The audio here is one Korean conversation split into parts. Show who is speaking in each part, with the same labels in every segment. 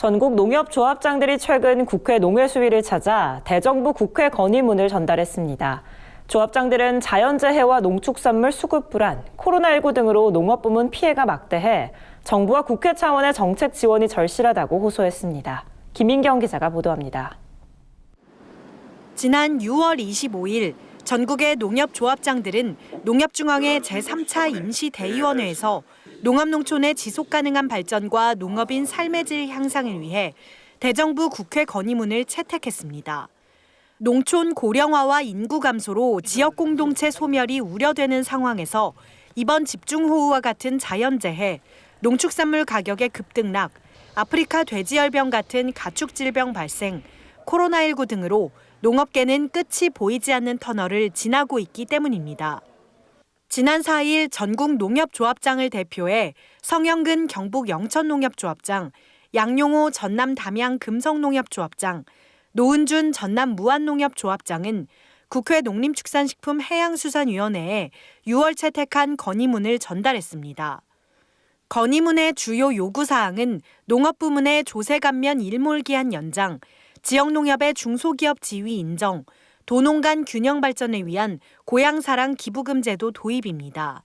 Speaker 1: 전국 농협조합장들이 최근 국회 농해수위를 찾아 대정부 국회 건의문을 전달했습니다. 조합장들은 자연재해와 농축산물 수급 불안, 코로나19 등으로 농업 부문 피해가 막대해 정부와 국회 차원의 정책 지원이 절실하다고 호소했습니다. 김인경 기자가 보도합니다.
Speaker 2: 지난 6월 25일 전국의 농협 조합장들은 농협중앙회 제3차 임시대의원회에서 농업농촌의 지속 가능한 발전과 농업인 삶의 질 향상을 위해 대정부 국회 건의문을 채택했습니다. 농촌 고령화와 인구 감소로 지역 공동체 소멸이 우려되는 상황에서 이번 집중호우와 같은 자연재해, 농축산물 가격의 급등락, 아프리카 돼지열병 같은 가축질병 발생, 코로나19 등으로 농업계는 끝이 보이지 않는 터널을 지나고 있기 때문입니다. 지난 4일 전국 농협조합장을 대표해 성영근 경북 영천농협조합장, 양용호 전남 담양 금성농협조합장, 노은준 전남 무안농협조합장은 국회 농림축산식품 해양수산위원회에 6월 채택한 건의문을 전달했습니다. 건의문의 주요 요구사항은 농업부문의 조세감면 일몰기한 연장, 지역농협의 중소기업 지위 인정, 도농 간 균형 발전을 위한 고향사랑 기부금 제도 도입입니다.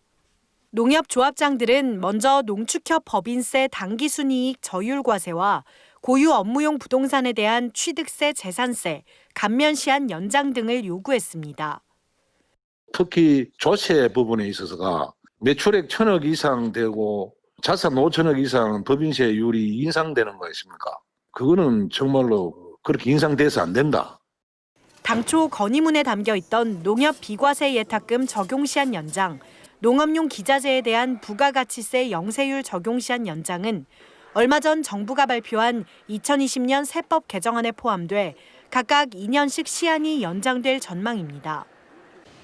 Speaker 2: 농협조합장들은 먼저 농축협 법인세 당기순이익 저율 과세와 고유 업무용 부동산에 대한 취득세 재산세, 감면 시한 연장 등을 요구했습니다.
Speaker 3: 특히 조세 부분에 있어서가 매출액 천억 이상 되고 자산 5천억 이상 법인세율이 인상되는 거 있습니까? 그거는 정말로 그렇게 인상돼서 안 된다.
Speaker 2: 당초 건의문에 담겨 있던 농협 비과세 예탁금 적용 시한 연장, 농업용 기자재에 대한 부가가치세 영세율 적용 시한 연장은 얼마 전 정부가 발표한 2020년 세법 개정안에 포함돼 각각 2년씩 시한이 연장될 전망입니다.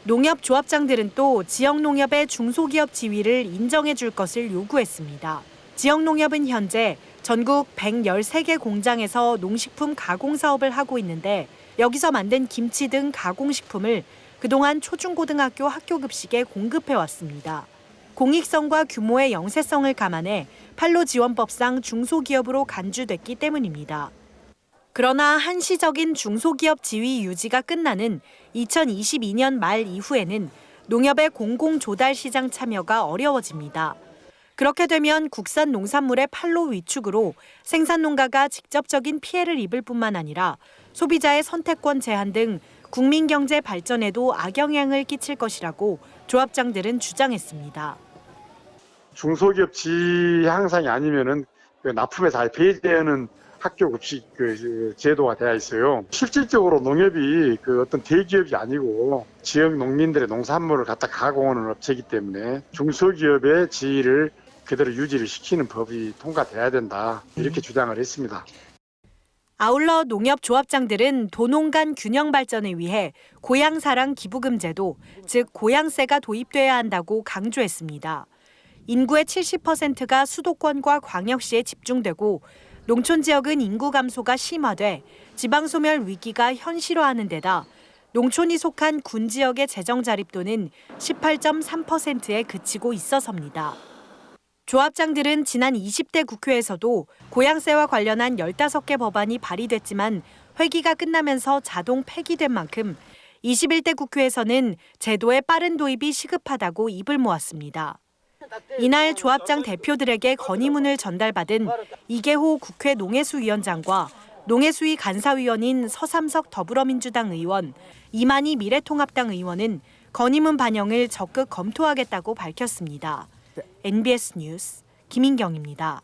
Speaker 2: 농협 조합장들은 또 지역 농협의 중소기업 지위를 인정해 줄 것을 요구했습니다. 지역 농협은 현재 전국 113개 공장에서 농식품 가공 사업을 하고 있는데 여기서 만든 김치 등 가공식품을 그동안 초중고등학교 학교 급식에 공급해 왔습니다. 공익성과 규모의 영세성을 감안해 판로지원법상 중소기업으로 간주됐기 때문입니다. 그러나 한시적인 중소기업 지위 유지가 끝나는 2022년 말 이후에는 농협의 공공조달 시장 참여가 어려워집니다. 그렇게 되면 국산 농산물의 판로 위축으로 생산 농가가 직접적인 피해를 입을 뿐만 아니라 소비자의 선택권 제한 등 국민 경제 발전에도 악영향을 끼칠 것이라고 조합장들은 주장했습니다.
Speaker 4: 중소기업 지위 향상이 아니면은 그 납품에 잘 배제하는 학교 급식 그 제도가 되어 있어요. 실질적으로 농협이 그 어떤 대기업이 아니고 지역 농민들의 농산물을 갖다 가공하는 업체이기 때문에 중소기업의 지위를 그대로 유지를 시키는 법이 통과돼야 된다 이렇게 주장을 했습니다.
Speaker 2: 아울러 농협 조합장들은 도농 간 균형 발전을 위해 고향사랑 기부금 제도, 즉 고향세가 도입돼야 한다고 강조했습니다. 인구의 70%가 수도권과 광역시에 집중되고 농촌 지역은 인구 감소가 심화돼 지방 소멸 위기가 현실화하는 데다 농촌이 속한 군 지역의 재정 자립도는 18.3%에 그치고 있어서입니다. 조합장들은 지난 20대 국회에서도 고향세와 관련한 15개 법안이 발의됐지만 회기가 끝나면서 자동 폐기된 만큼 21대 국회에서는 제도의 빠른 도입이 시급하다고 입을 모았습니다. 이날 조합장 대표들에게 건의문을 전달받은 이계호 국회 농해수위원장과 농해수위 간사위원인 서삼석 더불어민주당 의원, 이만희 미래통합당 의원은 건의문 반영을 적극 검토하겠다고 밝혔습니다. NBS 뉴스 김인경입니다.